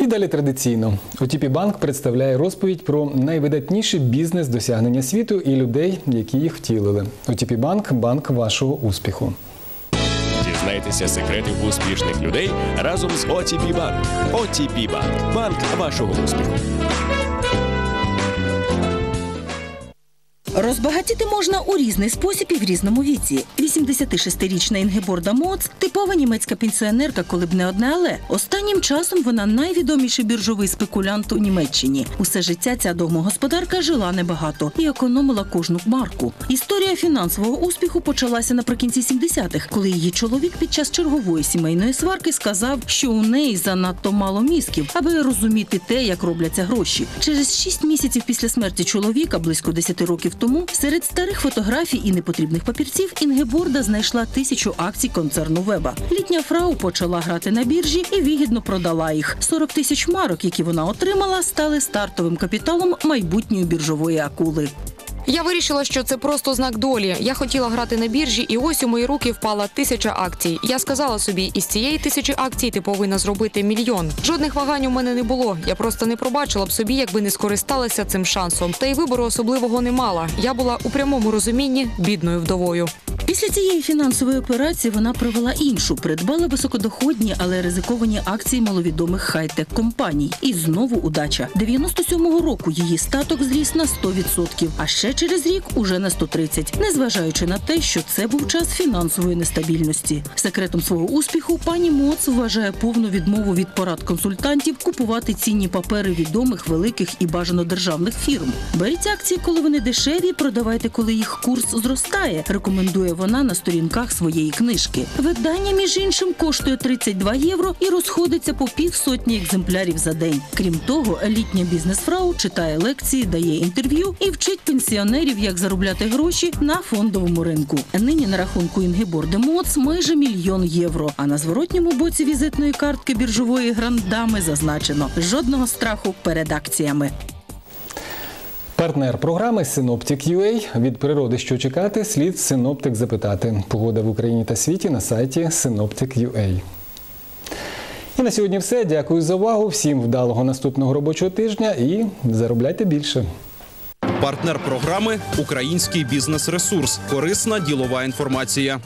І далі традиційно OTP Банк представляє розповідь про найвидатніші бізнес-досягнення світу і людей, які їх втілили. OTP Банк банк вашого успіху. Дізнайтеся секретів успішних людей разом з OTP Bank. OTP Bank – банк вашого успіху. Розбагатіти можна у різний спосіб і в різному віці. 86-річна Інгеборда Моц – типова німецька пенсіонерка, коли б не одне але. Останнім часом вона найвідоміший біржовий спекулянт у Німеччині. Усе життя ця домогосподарка жила небагато і економила кожну марку. Історія фінансового успіху почалася наприкінці 70-х, коли її чоловік під час чергової сімейної сварки сказав, що у неї занадто мало мізків, аби розуміти те, як робляться гроші. Через 6 місяців після смерті чоловіка, близько 10 років тому, серед старих фотографій і непотрібних папірців Інгеборда знайшла тисячу акцій концерну Веба. Літня фрау почала грати на біржі і вигідно продала їх. 40 тисяч марок, які вона отримала, стали стартовим капіталом майбутньої біржової акули. Я вирішила, що це просто знак долі. Я хотіла грати на біржі, і ось у мої руки впала тисяча акцій. Я сказала собі, із цієї тисячі акцій ти повинна зробити мільйон. Жодних вагань у мене не було. Я просто не пробачила б собі, якби не скористалася цим шансом. Та й вибору особливого не мала. Я була у прямому розумінні бідною вдовою. Після цієї фінансової операції вона провела іншу, придбала високодоходні, але ризиковані акції маловідомих хай-тек компаній. І знову удача. 97-го року її статок зріс на 100%, а ще через рік уже на 130%, незважаючи на те, що це був час фінансової нестабільності. Секретом свого успіху пані Моц вважає повну відмову від порад консультантів купувати цінні папери відомих, великих і бажано державних фірм. Беріть акції, коли вони дешеві, продавайте, коли їх курс зростає. Рекомендує вона на сторінках своєї книжки. Видання, між іншим, коштує 32 євро і розходиться по півсотні екземплярів за день. Крім того, літня бізнес-фрау читає лекції, дає інтерв'ю і вчить пенсіонерів, як заробляти гроші на фондовому ринку. Нині на рахунку Інгеборди Моц майже мільйон євро. А на зворотньому боці візитної картки біржової грандами зазначено жодного страху перед акціями. Партнер програми Synoptic UA. Від природи, що чекати, слід Synoptic запитати. Погода в Україні та світі на сайті Synoptic UA. І на сьогодні все. Дякую за увагу. Всім вдалого наступного робочого тижня і заробляйте більше. Партнер програми Український бізнес-ресурс. Корисна ділова інформація.